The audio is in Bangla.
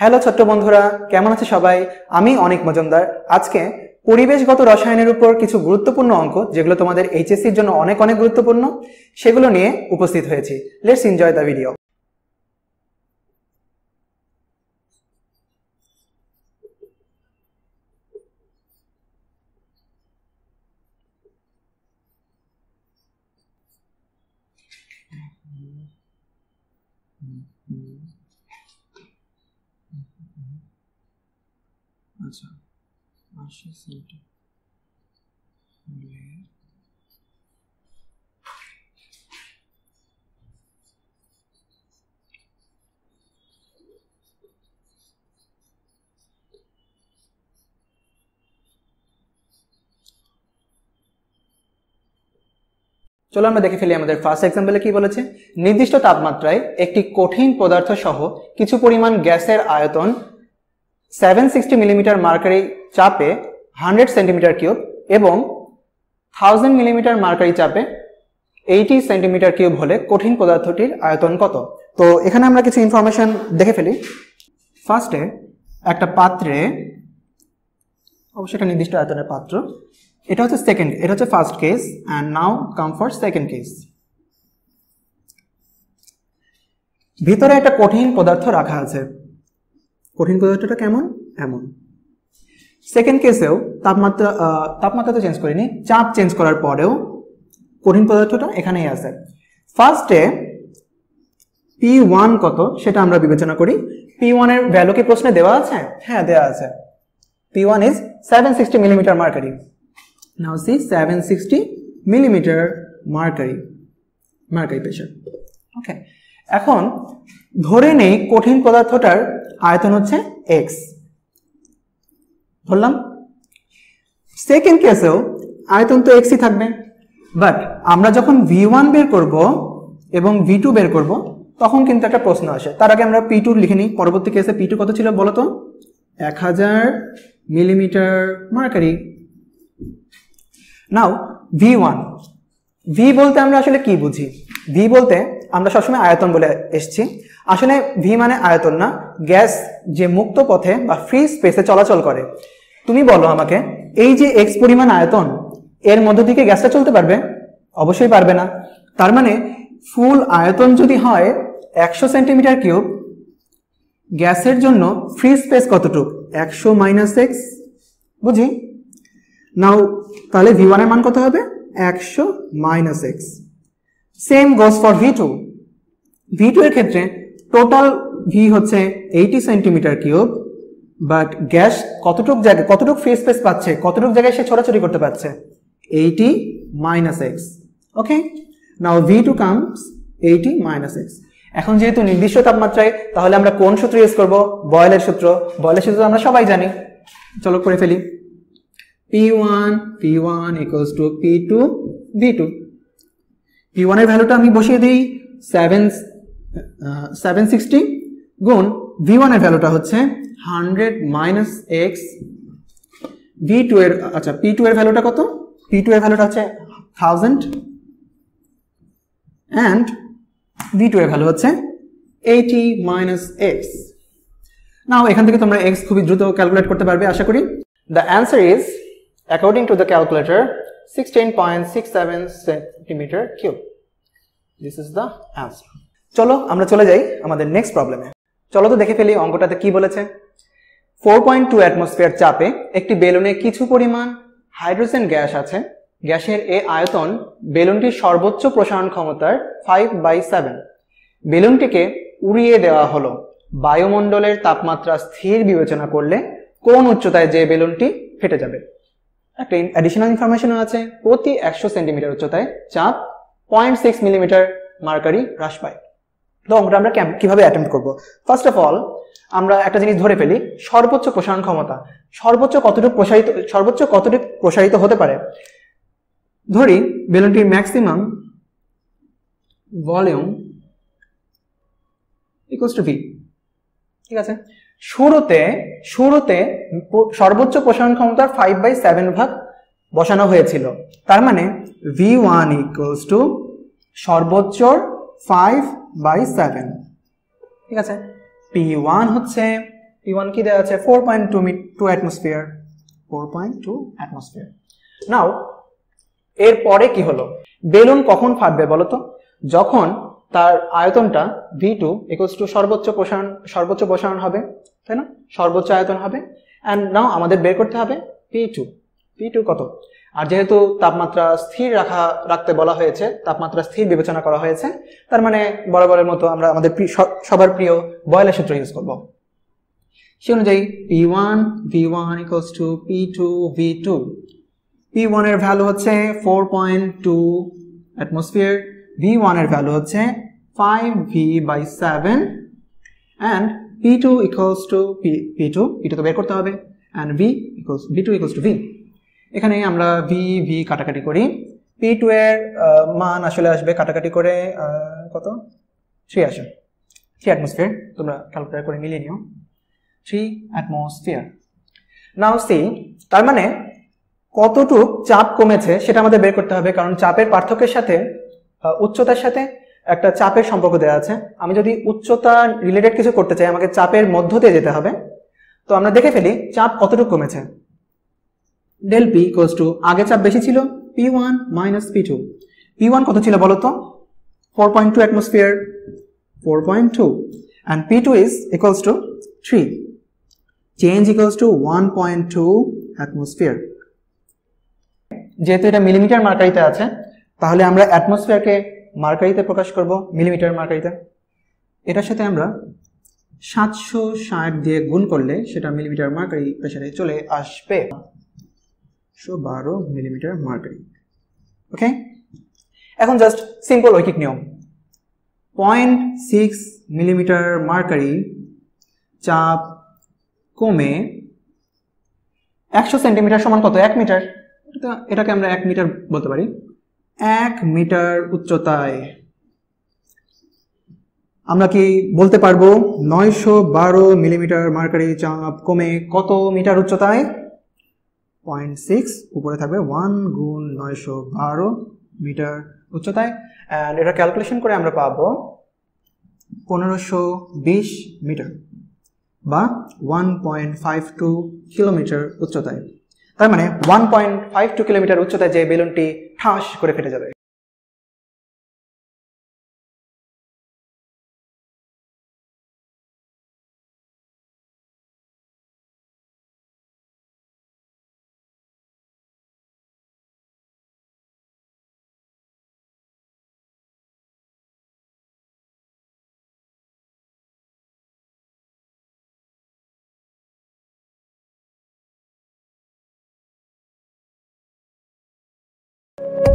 হ্যালো ছোট্ট বন্ধুরা, কেমন আছে সবাই? আমি অনেক মজুমদার। আজকে পরিবেশগত রসায়নের উপর কিছু গুরুত্বপূর্ণ অঙ্ক, যেগুলো তোমাদের এইচএসসির জন্য অনেক অনেক গুরুত্বপূর্ণ, সেগুলো নিয়ে উপস্থিত হয়েছি। লেটস এনজয় দ্য ভিডিও আচ্ছা। আশি সেন্টি চলো আমরা দেখে ফেলি আমাদের ফার্স্ট এক্সাম্পলে কি বলেছে? নির্দিষ্ট তাপমাত্রায় একটি কঠিন পদার্থ সহ কিছু পরিমাণ গ্যাসের আয়তন সেভেন সিক্সটি মিলিমিটার মার্কারি চাপে হান্ড্রেড সেন্টিমিটার কিউব এবং থাউজেন্ড মিলিমিটার মার্কারি চাপে এইটি সেন্টিমিটার কিউব হলে কঠিন পদার্থটির আয়তন কত? তো এখানে আমরা কিছু ইনফরমেশন দেখে ফেলি। ফার্স্টে একটা পাত্রে, অবশ্যই একটা নির্দিষ্ট আয়তনের পাত্র। এটা হচ্ছে সেকেন্ড এটা হচ্ছে first case and now come for second case ভিতরে একটা কঠিন পদার্থ রাখা আছে। কঠিন পদার্থটা কেমন? এমন। সেকেন্ড কেসেও তাপমাত্রা তাপমাত্রা তো চেঞ্জ করিনি, চাপ চেঞ্জ করার পরেও কঠিন পদার্থটা এখানেই আছে। ফার্স্টে পি ওয়ান কত, সেটা আমরা বিবেচনা করি। পি ওয়ানের ভ্যালু কি প্রশ্নে দেওয়া আছে? হ্যাঁ দেওয়া আছে। P one is seven sixty millimetre mercury now see seven sixty millimetre mercury mercury pressure okay এখন ধরে নেই কঠিন পদার্থটার আয়তন হচ্ছে এক্স ধরলাম। সেকেন্ড কেসেও আয়তন তো এক্সই থাকবে। বাট আমরা যখন ভি ওয়ান বের করব এবং ভি টু বের করব, তখন কিন্তু একটা প্রশ্ন আসে। তার আগে আমরা পি টু লিখে নিই। পরবর্তী কেসে পি টু কত ছিল বলো তো? এক হাজার millimetre mercury now V one V বলতে আমরা আসলে কি বুঝি? ভি বলতে আমরা সবসময় আয়তন বলে এসছি। আসলে ভি মানে আয়তন না, গ্যাস যে মুক্ত পথে বা ফ্রি স্পেসে চলাচল করে। তুমি বলো আমাকে, এই যে এক্স পরিমাণ আয়তন, এর মধ্য থেকে গ্যাসটা চলতে পারবে? অবশ্যই পারবে না। তার মানে ফুল আয়তন যদি হয় একশো সেন্টিমিটার কিউব, গ্যাসের জন্য ফ্রি স্পেস কতটুক? একশো মাইনাস এক্স বুঝি? নাও তাহলে ভি ওয়ানের মান কত হবে? একশো minus X same goes for V two V two এর ক্ষেত্রে টোটাল ভি হচ্ছে eighty centimetre cube but gas কতটুক জায়গায় কতটুক ফ্রি স্পেস পাচ্ছে, কতটুক জায়গায় সে ছোড়াছড়ি করতে পারছে? Eighty minus X okay now V two comes eighty minus X এখন যেহেতু নির্দিষ্ট তাপমাত্রায়, তাহলে আমরা কোন সূত্র ইউজ করব? বয়েলের সূত্র। বয়েলের সূত্র আমরা সবাই জানি। চলো করে ফেলি। P one P one P1 P1 equals to P2 V2 P1 এর ভ্যালুটা আমি বসিয়ে দিই সেভেন সেভেন সিক্সটি গুণ ভি ওয়ানের ভ্যালুটা হচ্ছে hundred minus X V two এর আচ্ছা পি টু এর ভ্যালুটা কত? পি টু এর ভ্যালুটা হচ্ছে থাউজেন্ড অ্যান্ড ভি টু এর ভ্যালু হচ্ছে এইটি মাইনাস এক্স নাও এখান থেকে তোমরা এক্স খুবই দ্রুত ক্যালকুলেট করতে পারবে, আশা করি। The answer is according to the calculator 16.67 centimeter cube. This is the answer. চলো, আমরা চলে যাই আমাদের নেক্সট প্রবলেমে চলো তো দেখে ফেলি অঙ্কটাতে কি বলেছে। ফোর পয়েন্ট টু অ্যাটমসফিয়ার চাপে একটি বেলুনে কিছু পরিমাণ হাইড্রোজেন গ্যাস আছে। গ্যাসের এ আয়তন বেলুনটির সর্বোচ্চ প্রসারণ ক্ষমতার ফাইভ বাই সেভেন বেলুনটিকে উড়িয়ে দেওয়া হলো বায়ুমণ্ডলের তাপমাত্রা স্থির বিবেচনা করলে কোন উচ্চতায় যে বেলুনটি ফেটে যাবে। একটা অ্যাডিশনাল ইনফরমেশনও আছে, প্রতি একশো সেন্টিমিটার উচ্চতায় চাপ পয়েন্ট সিক্স মিলিমিটার মার্কারি হ্রাস পায়। তো অঙ্কটা আমরা কীভাবে অ্যাটেম্প করব? ফার্স্ট অফ অল আমরা একটা জিনিস ধরে ফেলি, সর্বোচ্চ প্রসারণ ক্ষমতা। সর্বোচ্চ কতটুকু প্রসারিত সর্বোচ্চ কতটুকু প্রসারিত হতে পারে? ধরি বেলুনটির maximum volume equals to V ঠিক আছে? শুরুতে শুরুতে সর্বোচ্চ প্রসারণ ক্ষমতার ফাইভ বাই সেভেন ভাগ বসানো হয়েছিল। তার মানে ভি ওয়ান ইকুয়ালস টু সর্বোচ্চ ফাইভ বাই সেভেন ঠিক আছে? পি ওয়ান হচ্ছে পি ওয়ান কি দেওয়া আছে? Four point two meet two atmosphere four point two atmosphere now এরপরে কি হলো? বেলুন কখন ফাটবে বলতো? যখন তার আয়তনটা ভি টু ইকুয়ালস টু সর্বোচ্চ প্রসারণ সর্বোচ্চ প্রসারণ হবে, তাই না? সর্বোচ্চ আয়তন হবে। অ্যান্ড নাও আমাদের বের করতে হবে পি টু পি টু কত? আর যেহেতু তাপমাত্রা স্থির রাখা, রাখতে বলা হয়েছে, তাপমাত্রা স্থির বিবেচনা করা হয়েছে, তার মানে বরাবরের মতো আমরা আমাদের সবার প্রিয় বয়লের সূত্র ইউজ করব। সে অনুযায়ী P one V one equals to P two V two P ওয়ানের ভ্যালু হচ্ছে four point two atmosphere V ওয়ানের ভ্যালু হচ্ছে five V by seven and P two equals to P P two two তো বের করতে হবে and V equals V two equals to V এখানে আমরা ভি ভি কাটাকাটি করি। পি টু এর মান আসলে আসবে কাটাকাটি করে কত? থ্রি আসে থ্রি অ্যাটমসফিয়ার তোমরা ক্যালকুলেট করে মিলিয়ে নিও। থ্রি অ্যাটমসফিয়ার নাও সি তার মানে কতটুক চাপ কমেছে সেটা আমাদের বের করতে হবে, কারণ চাপের পার্থক্যের সাথে উচ্চতার সাথে একটা চাপের সম্পর্ক দেওয়া আছে। আমি যদি উচ্চতা রিলেটেড কিছু করতে চাই, আমাকে চাপের মধ্য দিয়ে যেতে হবে। তো আমরা দেখে ফেলি চাপ কতটুকু কমেছে। ডেল পি ইকোয়াস টু আগে চাপ বেশি ছিল P one minus P two P one কত ছিল বলো তো? Four point two atmosphere four point two and P two is equals to three change equals to one point two atmosphere যেহেতু এটা মিলিমিটার মার্কারিতে আছে তাহলে আমরা অ্যাটমসফিয়ারকে মার্কারিতে প্রকাশ করব মিলিমিটার মার্কারিতে। এটার সাথে আমরা সাতশো ষাট দিয়ে গুণ করলে সেটা মিলিমিটার মার্কারি প্রেসারে চলে আসবে। একশো বারো মিলিমিটার মার্কারি। ওকে এখন জাস্ট সিম্পল ঐকিক নিয়ম। পয়েন্ট সিক্স মিলিমিটার মার্কারি চাপ কমে একশো সেন্টিমিটার সমান কত? এক মিটার। এটা- এটাকে আমরা এক মিটার বলতে পারি। এক মিটার উচ্চতায়। আমরা কি বলতে পারব নয়শো বারো মিলিমিটার মার্কারি চাপ কমে কত মিটার উচ্চতায়? পয়েন্ট সিক্স, উপরে থাকবে ওয়ান গুণ নয়শো বারো মিটার উচ্চতায়। অ্যান্ড এটা ক্যালকুলেশন করে আমরা পাবো পনেরোশো বিশ মিটার বা one point five two kilometre উচ্চতায়। তার মানে one point five two kilometre উচ্চতায় যে বেলুনটি ঠাস করে ফেটে যাবে। you